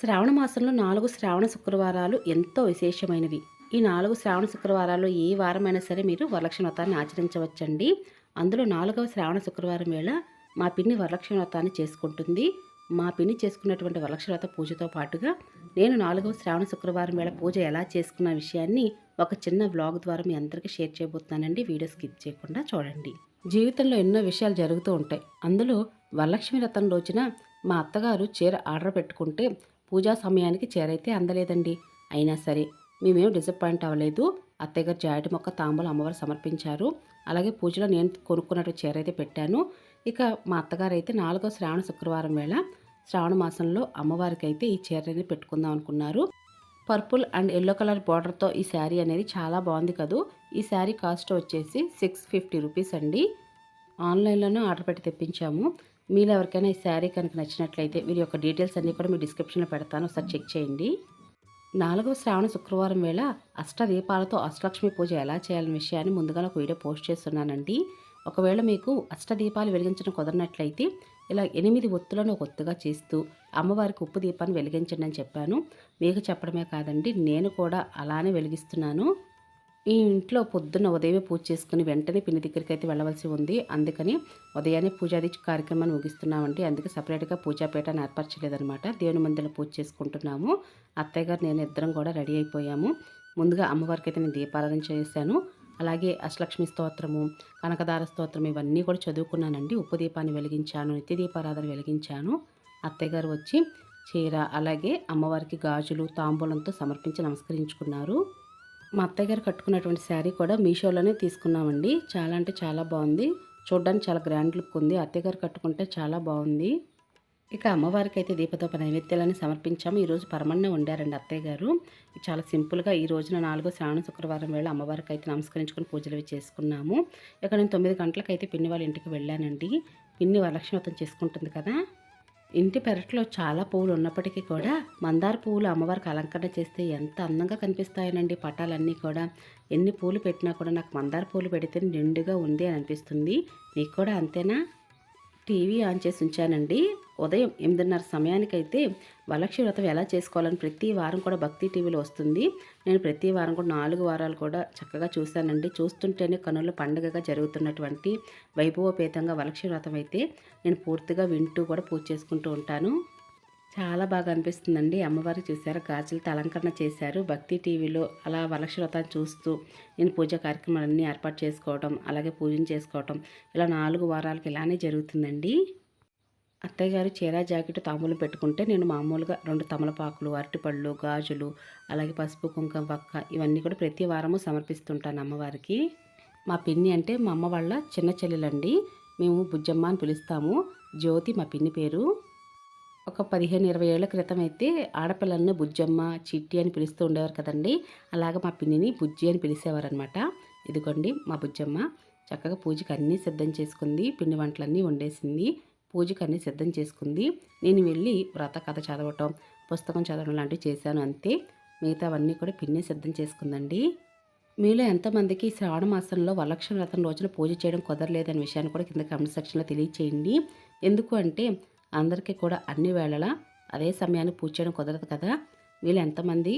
శ్రావణ మాసంలో నాలుగు శ్రావణ శుక్రవారాలు ఎంతో విశేషమైనవి. ఈ నాలుగు శ్రావణ శుక్రవారాలు ఏ వారమైనా సరే మీరు వరలక్ష్మి వ్రతాన్ని ఆచరించవచ్చండి. అందులో నాలుగవ శ్రావణ శుక్రవారం వేళ మా పిన్ని వరలక్ష్మి వ్రతాన్ని చేసుకుంటుంది. మా పిన్ని చేసుకున్నటువంటి వరలక్ష్మి వ్రత పూజతో పాటుగా నేను నాలుగవ శ్రావణ శుక్రవారం వేళ పూజ ఎలా చేసుకున్న విషయాన్ని ఒక చిన్న బ్లాగ్ ద్వారా మీ అందరికీ షేర్ చేయబోతున్నానండి. వీడియో స్కిప్ చేయకుండా చూడండి. జీవితంలో ఎన్నో విషయాలు జరుగుతూ ఉంటాయి. అందులో వరలక్ష్మి వ్రతం రోజున మా అత్తగారు చీర ఆర్డర్ పెట్టుకుంటే పూజా సమయానికి చీర అయితే అందలేదండి. అయినా సరే మేమేం డిసప్పాయింట్ అవ్వలేదు. అత్తగారు జాయటి మొక్క తాంబూలు అమ్మవారు సమర్పించారు. అలాగే పూజలో నేను కొనుక్కున్నట్టు చీర అయితే పెట్టాను. ఇక మా అత్తగారు అయితే నాలుగో శ్రావణ శుక్రవారం వేళ శ్రావణ మాసంలో అమ్మవారికి అయితే ఈ చీరని పెట్టుకుందాం అనుకున్నారు. పర్పుల్ అండ్ ఎల్లో కలర్ బార్డర్తో ఈ శారీ అనేది చాలా బాగుంది కదూ. ఈ శారీ కాస్ట్ వచ్చేసి సిక్స్ ఫిఫ్టీ రూపీస్ అండి. ఆన్లైన్లోనే ఆర్డర్ పెట్టి తెప్పించాము. మీరు ఎవరికైనా ఈ శారీ కనుక నచ్చినట్లయితే వీరి యొక్క డీటెయిల్స్ అన్నీ కూడా మీ డిస్క్రిప్షన్లో పెడతాను. ఒకసారి చెక్ చేయండి. నాలుగవ శ్రావణ శుక్రవారం వేళ అష్టదీపాలతో అష్టలక్ష్మి పూజ ఎలా చేయాలనే విషయాన్ని ముందుగా ఒక వీడియో పోస్ట్ చేస్తున్నానండి. ఒకవేళ మీకు అష్టదీపాలు వెలిగించడం కుదరనట్లయితే ఇలా ఎనిమిది ఒత్తులను ఒక ఒత్తుగా చేస్తూ అమ్మవారికి ఉప్పు దీపాన్ని వెలిగించండి అని చెప్పాను. మీకు చెప్పడమే కాదండి నేను కూడా అలానే వెలిగిస్తున్నాను. ఈ ఇంట్లో పొద్దున్న ఉదయమే పూజ చేసుకుని వెంటనే పిన్ని దగ్గరికి అయితే వెళ్ళవలసి ఉంది. అందుకని ఉదయాన్నే పూజాది కార్యక్రమాన్ని ముగిస్తున్నామండి. అందుకే సపరేట్గా పూజాపేటను ఏర్పరచలేదనమాట దేవుని మందిలో పూజ చేసుకుంటున్నాము. అత్తయ్య గారు నేను ఇద్దరం కూడా రెడీ అయిపోయాము. ముందుగా అమ్మవారికి అయితే నేను దీపారాధన చేశాను. అలాగే అష్టలక్ష్మి స్తోత్రము కనకదార స్తోత్రం ఇవన్నీ కూడా చదువుకున్నానండి. ఉప్పు దీపాన్ని వెలిగించాను నిత్య దీపారాధన వెలిగించాను. అత్తయ్య గారు వచ్చి చీర అలాగే అమ్మవారికి గాజులు తాంబూలంతో సమర్పించి నమస్కరించుకున్నారు. మా అత్తయ్య గారు కట్టుకున్నటువంటి శారీ కూడా మీషోలోనే తీసుకున్నామండి. చాలా అంటే చాలా బాగుంది. చూడడానికి చాలా గ్రాండ్ లుక్ ఉంది. అత్తయ్య గారు కట్టుకుంటే చాలా బాగుంది. ఇక అమ్మవారికి అయితే దీపదోప నైవేద్యాలని సమర్పించాము. ఈరోజు పరమన్నే ఉండారండి అత్తయ్య గారు. చాలా సింపుల్గా ఈ రోజున నాలుగో శ్రావణ శుక్రవారం వేళ అమ్మవారికి అయితే నమస్కరించుకొని పూజలు చేసుకున్నాము. ఇక నేను తొమ్మిది గంటలకైతే పిన్ని వాళ్ళ ఇంటికి వెళ్ళానండి. పిన్ని వరలక్ష్మి వ్రతం చేసుకుంటుంది కదా. ఇంటి పెరట్లో చాలా పువ్వులు ఉన్నప్పటికీ కూడా మందార పువ్వులు అమ్మవారికి అలంకరణ చేస్తే ఎంత అందంగా కనిపిస్తాయనండి పటాలన్నీ కూడా. ఎన్ని పూలు పెట్టినా కూడా నాకు మందార పూలు పెడితే నిండుగా ఉంది అని అనిపిస్తుంది. మీకు కూడా అంతేనా? టీవీ ఆన్ చేసి ఉంచానండి. ఉదయం ఎనిమిదిన్నర సమయానికైతే వరలక్ష్మి వ్రతం ఎలా చేసుకోవాలని ప్రతి వారం కూడా భక్తి టీవీలో వస్తుంది. నేను ప్రతి వారం కూడా నాలుగు వారాలు కూడా చక్కగా చూశానండి. చూస్తుంటేనే కనుల పండుగగా జరుగుతున్నటువంటి వైభవపేతంగా వరలక్ష్మి వ్రతం అయితే నేను పూర్తిగా వింటూ కూడా పూజ చేసుకుంటూ ఉంటాను. చాలా బాగా అనిపిస్తుందండి. అమ్మవారు చూశారు గాజులతో అలంకరణ చేశారు. భక్తి టీవీలో అలా వరలక్ష్మి చూస్తూ నేను పూజ కార్యక్రమాలన్నీ ఏర్పాటు చేసుకోవడం అలాగే పూజను చేసుకోవడం ఇలా నాలుగు వారాలకి ఇలానే జరుగుతుందండి. అత్తయ్య గారు చీర జాకెట్ తాంబూలం పెట్టుకుంటే నేను మామూలుగా రెండు తమలపాకులు అరటిపళ్ళు గాజులు అలాగే పసుపు కుంకం పక్క ఇవన్నీ కూడా ప్రతి వారము సమర్పిస్తుంటాను అమ్మవారికి. మా పిన్ని అంటే మా అమ్మ వాళ్ళ చిన్న చెల్లెలండి మేము బుజ్జమ్మ అని పిలుస్తాము. జ్యోతి మా పిన్ని పేరు. ఒక పదిహేను ఇరవై ఏళ్ళ క్రితం అయితే ఆడపిల్లలను బుజ్జమ్మ చిట్టి అని పిలుస్తూ ఉండేవారు కదండి. అలాగ మా పిన్నిని బుజ్జి అని పిలిచేవారనమాట ఇదిగోండి మా బుజ్జమ్మ. చక్కగా పూజకి అన్నీ సిద్ధం చేసుకుంది. పిండి వంటలన్నీ వండేసింది. పూజకి అన్నీ సిద్ధం చేసుకుంది. నేను వెళ్ళి వ్రత కథ చదవటం పుస్తకం చదవడం లాంటివి చేశాను అంతే. మిగతావన్నీ కూడా పిన్ని సిద్ధం చేసుకుందండి. మీలో ఎంతమందికి శ్రావణ మాసంలో వరలక్ష్మి వ్రతం రోజున పూజ చేయడం కుదరలేదనే విషయాన్ని కూడా కింద కమెంట్ సెక్షన్లో తెలియచేయండి. ఎందుకు అంటే అందరికీ కూడా అన్ని వేళలా అదే సమయాన్ని పూజ చేయడం కుదరదు కదా. వీళ్ళు ఎంతమంది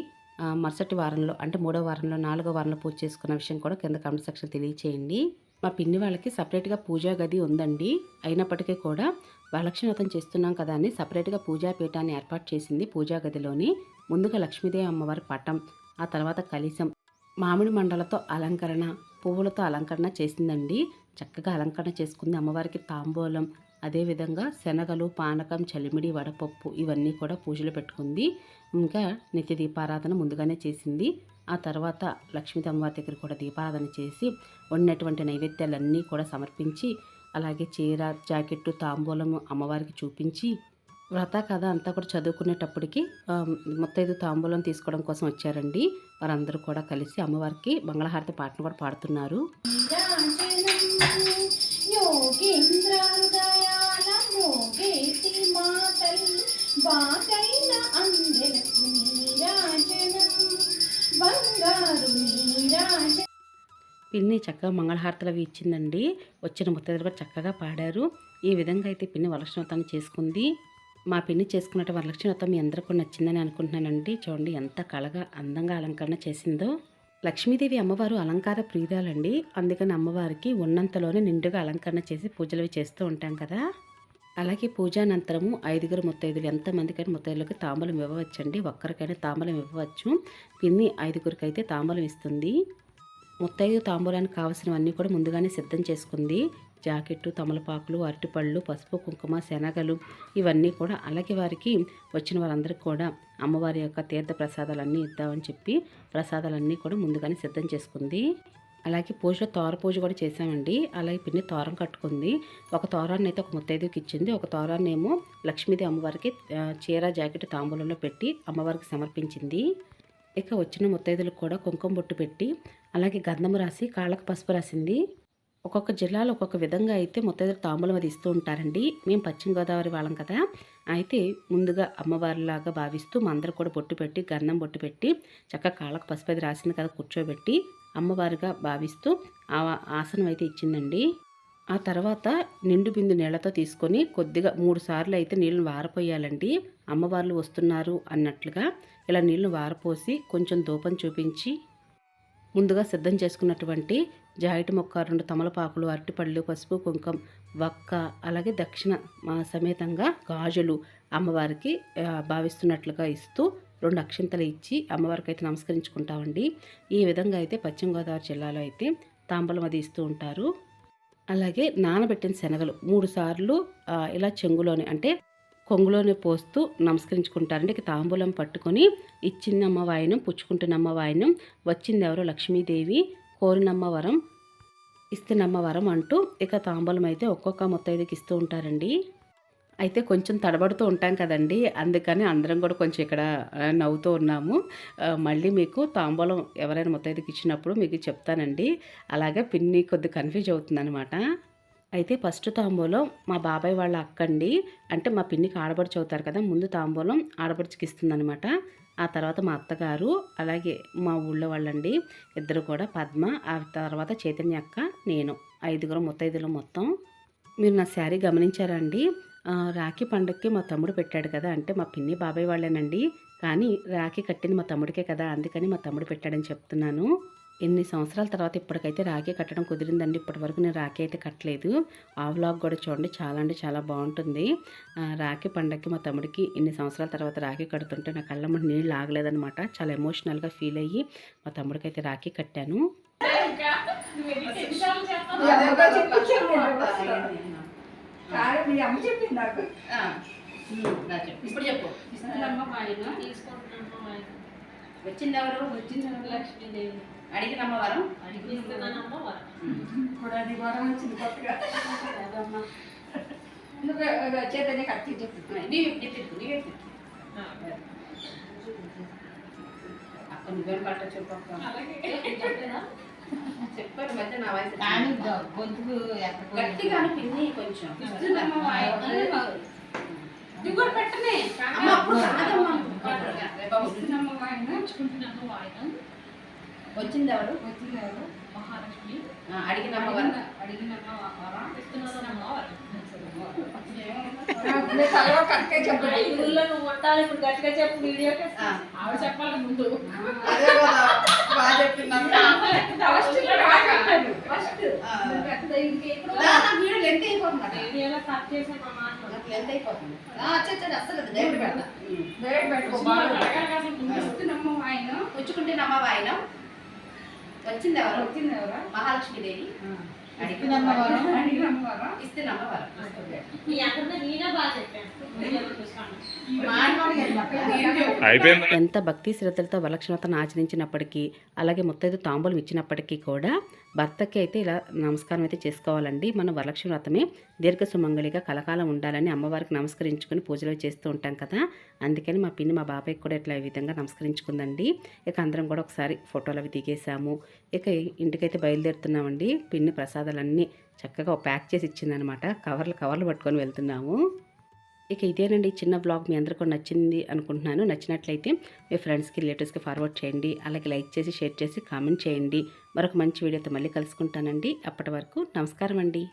మరుసటి వారంలో అంటే మూడో వారంలో నాలుగో వారంలో పూజ చేసుకున్న విషయం కూడా కింద కమెంట్ సెక్షన్ తెలియచేయండి. మా పిన్ని వాళ్ళకి సపరేట్గా పూజా గది ఉందండి. అయినప్పటికీ కూడా వరలక్ష్మి చేస్తున్నాం కదా అని సపరేట్గా పూజా పీఠాన్ని ఏర్పాటు చేసింది పూజా గదిలోని ముందుగా లక్ష్మీదేవి అమ్మవారి పటం ఆ తర్వాత కలిసం మామిడి మండలతో అలంకరణ పువ్వులతో అలంకరణ చేసిందండి. చక్కగా అలంకరణ చేసుకుంది అమ్మవారికి తాంబూలం అదేవిధంగా శనగలు పానకం చలిమిడి వడపప్పు ఇవన్నీ కూడా పూజలు పెట్టుకుంది. ఇంకా నిత్య దీపారాధన ముందుగానే చేసింది. ఆ తర్వాత లక్ష్మీ అమ్మవారి దగ్గర కూడా దీపారాధన చేసి వండినటువంటి నైవేద్యాలన్నీ కూడా సమర్పించి అలాగే చీర జాకెట్టు తాంబూలము అమ్మవారికి చూపించి వ్రత కథ అంతా కూడా చదువుకునేటప్పటికి ముత్తైదు తాంబూలం తీసుకోవడం కోసం వచ్చారండి. వారందరూ కూడా కలిసి అమ్మవారికి మంగళహారతి పాటను కూడా పాడుతున్నారు. పిన్ని చక్కగా మంగళహారతలు అవి ఇచ్చిందండి వచ్చిన ముత్తైదులు కూడా చక్కగా పాడారు. ఈ విధంగా అయితే పిన్ని వరలక్ష్మతాన్ని చేసుకుంది. మా పిన్ని చేసుకున్నట్టు వరలక్ష్మి వ్రతం మీ అందరికీ నచ్చిందని అనుకుంటున్నానండి. చూడండి ఎంత కళగా అందంగా అలంకరణ చేసిందో. లక్ష్మీదేవి అమ్మవారు అలంకార ప్రియురాలండి. అందుకని అమ్మవారికి ఉన్నంతలోనే నిండుగా అలంకరణ చేసి పూజలు అవి చేస్తూ ఉంటాం కదా. అలాగే పూజానంతరము ఐదుగురు ముత్తైదులు ఎంతమందికైనా ముత్తైదులకు తాంబూలం ఇవ్వవచ్చండి. ఒక్కరికైనా తాంబూలం ఇవ్వవచ్చు. పిన్ని ఐదుగురికి అయితే తాంబూలం ఇస్తుంది. ముత్తైదు తాంబూలానికి కావాల్సినవన్నీ కూడా ముందుగానే సిద్ధం చేసుకుంది. జాకెట్టు తమలపాకులు అరటిపళ్ళు పసుపు కుంకుమ శనగలు ఇవన్నీ కూడా అలాగే వారికి వచ్చిన వారందరికీ కూడా అమ్మవారి యొక్క తీర్థ ప్రసాదాలన్నీ ఇద్దామని చెప్పి ప్రసాదాలన్నీ కూడా ముందుగానే సిద్ధం చేసుకుంది. అలాగే పూజలో తోర పూజ కూడా చేసామండి అలాగే పిన్ని తోరం కట్టుకుంది. ఒక తోరాన్ని అయితే ఒక ముత్తైదుకి ఇచ్చింది. ఒక తోరాన్ని ఏమో లక్ష్మీదేవి అమ్మవారికి చీర జాకెట్ తాంబూలంలో పెట్టి అమ్మవారికి సమర్పించింది. ఇక వచ్చిన ముత్తైదులకు కూడా కుంకుమ బొట్టు పెట్టి అలాగే గంధము రాసి కాళ్ళకు పసుపు రాసింది. ఒక్కొక్క జిల్లాలో ఒక్కొక్క విధంగా అయితే ముత్తైదులు తాంబూలం అది ఇస్తూ ఉంటారండి. మేము పశ్చిమ గోదావరి వాళ్ళం కదా. అయితే ముందుగా అమ్మవారిలాగా భావిస్తూ మా అందరూ కూడా బొట్టు పెట్టి గంధం బొట్టు పెట్టి చక్కగా కాళ్ళకు పసుపు అది రాసింది కదా కూర్చోబెట్టి అమ్మవారిగా భావిస్తూ ఆ ఆసనం అయితే ఇచ్చిందండి. ఆ తర్వాత నిండు బిందు నీళ్ళతో తీసుకొని కొద్దిగా మూడు సార్లు అయితే నీళ్ళని వారపోయాలండి. అమ్మవార్లు వస్తున్నారు అన్నట్లుగా ఇలా నీళ్ళు వారపోసి కొంచెం ధూపం చూపించి ముందుగా సిద్ధం చేసుకున్నటువంటి జాయిటి మొక్క రెండు తమలపాకులు అరటిపళ్ళు పసుపు కుంకం వక్క అలాగే దక్షిణ సమేతంగా గాజులు అమ్మవారికి భావిస్తున్నట్లుగా ఇస్తూ రెండు అక్షింతలు ఇచ్చి అమ్మవారికి అయితే నమస్కరించుకుంటామండి. ఈ విధంగా అయితే పశ్చిమ గోదావరి జిల్లాలో అయితే తాంబూలం అది ఇస్తూ ఉంటారు. అలాగే నానబెట్టిన శనగలు మూడు సార్లు ఇలా చెంగులోనే అంటే కొంగులోనే పోస్తూ నమస్కరించుకుంటారండి. ఇక తాంబూలం పట్టుకొని ఇచ్చిందమ్మ వాయనం పుచ్చుకుంటున్నమ్మ వాయనం వచ్చింది ఎవరో లక్ష్మీదేవి కోరినమ్మ వరం ఇస్తున్నమ్మ వరం అంటూ ఇక తాంబూలం అయితే ఒక్కొక్క ముత్తైదుకి ఇస్తూ ఉంటారండి. అయితే కొంచెం తడబడుతూ ఉంటాం కదండి. అందుకని అందరం కూడా కొంచెం ఇక్కడ నవ్వుతూ ఉన్నాము. మళ్ళీ మీకు తాంబూలం ఎవరైనా ముత్తైదుకి ఇచ్చినప్పుడు మీకు చెప్తానండి. అలాగే పిన్ని కొద్ది కన్ఫ్యూజ్ అవుతుందన్నమాట. అయితే ఫస్ట్ తాంబూలం మా బాబాయ్ వాళ్ళ అక్కండి. అంటే మా పిన్నికి ఆడబడుచు అవుతారు కదా ముందు తాంబూలం ఆడబడుచుకి ఇస్తుందనమాట ఆ తర్వాత మా అత్తగారు అలాగే మా ఊళ్ళో వాళ్ళండి ఇద్దరు కూడా పద్మ ఆ తర్వాత చైతన్య అక్క నేను ఐదుగురు ముత్తైదులు మొత్తం. మీరు నా శారీ గమనించారండి. రాఖీ పండగకి మా తమ్ముడు పెట్టాడు కదా అంటే మా పిన్ని బాబాయ్ వాళ్ళేనండి. కానీ రాఖీ కట్టింది మా తమ్ముడికే కదా అందుకని మా తమ్ముడు పెట్టాడని చెప్తున్నాను. ఎన్ని సంవత్సరాల తర్వాత ఇప్పటికైతే రాఖీ కట్టడం కుదిరిందండి. ఇప్పటి వరకు నేను రాఖీ అయితే కట్టలేదు. ఆ వ్లాగ్ కూడా చూడండి. చాలా అంటే చాలా బాగుంటుంది. రాఖీ పండగకి మా తమ్ముడికి ఇన్ని సంవత్సరాల తర్వాత రాఖీ కడుతుంటే నా కళ్ళ ముందు నీళ్ళు ఆగలేదనమాట చాలా ఎమోషనల్గా ఫీల్ అయ్యి మా తమ్ముడికి అయితే రాఖీ కట్టాను. ఇప్పుడు చెప్పు. వచ్చింది ఎవరు లక్ష్మీదేవి. అడిగినమ్మ వరం ఇప్పుడు అది వరం వచ్చింది కొత్తగా. నువ్వు అది వచ్చేదని కరెక్ట్ చెప్పు నీవే చెప్పు నీవే చెప్పు. అక్క నువ్వేం పట్ట చెప్పు అక్క. చెప్పారు మధ్య నా వయసు. గొంతుకు గట్టిగా పిన్ని కొంచెం. కూడా పెట్టనే. అమ్మ అప్పుడు కాదమ్మా బాబు, ఇస్తున్నమ్మ వాయిన వచ్చింది ఎవరు వచ్చింది ఎవరు? మహాలక్ష్మి ఆ, అడిగినమ్మ వరం అడిగినమ్మ వరం? ఇస్తున్నదమ్మ నేను తలలో కరెక్ట్గా చెప్పండి. ఊళ్ళో నువ్వు ఉంటావు ఇప్పుడు గట్టిగా చెప్పు వీడియో. ఆవిడ చెప్పాలి ముందు. వీడియో లెంత్ లెంత్ అయిపోతుంది. అస్సలు అది డైరెక్ట్ పెడతా ఉమ్. వేడి పెట్టుకో బాగా ఇస్తున్నమ్మ వాయిన పుచ్చుకుంటే నమ్మ వాయిన వచ్చింది ఎవరు వచ్చింది ఎవరు మహాలక్ష్మీదేవి ఎంత భక్తి శ్రద్ధలతో వరలక్ష్మతను ఆచరించినప్పటికీ అలాగే ముత్తైదు తాంబూలం ఇచ్చినప్పటికీ కూడా భర్తకి అయితే ఇలా నమస్కారం అయితే చేసుకోవాలండి. మనం వరలక్ష్మి వ్రతమే దీర్ఘ సుమంగళిగా కలకాలం ఉండాలని అమ్మవారికి నమస్కరించుకొని పూజలు అవి చేస్తూ ఉంటాం కదా. అందుకని మా పిన్ని మా బాబాయ్కి కూడా ఇట్లా ఈ విధంగా నమస్కరించుకుందండి. ఇక అందరం కూడా ఒకసారి ఫోటోలు అవి దిగేసాము ఇక ఇంటికైతే బయలుదేరుతున్నామండి. పిన్ని ప్రసాదాలన్నీ చక్కగా ప్యాక్ చేసి ఇచ్చిందనమాట. కవర్లు కవర్లు పట్టుకొని వెళ్తున్నాము. ఇక ఇదేనండి చిన్న బ్లాగ్ మీ అందరికీ నచ్చింది అనుకుంటున్నాను. నచ్చినట్లయితే మీ ఫ్రెండ్స్కి రిలేటివ్స్కి ఫార్వర్డ్ చేయండి. అలాగే లైక్ చేసి షేర్ చేసి కామెంట్ చేయండి. మరొక మంచి వీడియోతో మళ్ళీ కలుసుకుంటానండి. అప్పటి వరకు నమస్కారం అండి.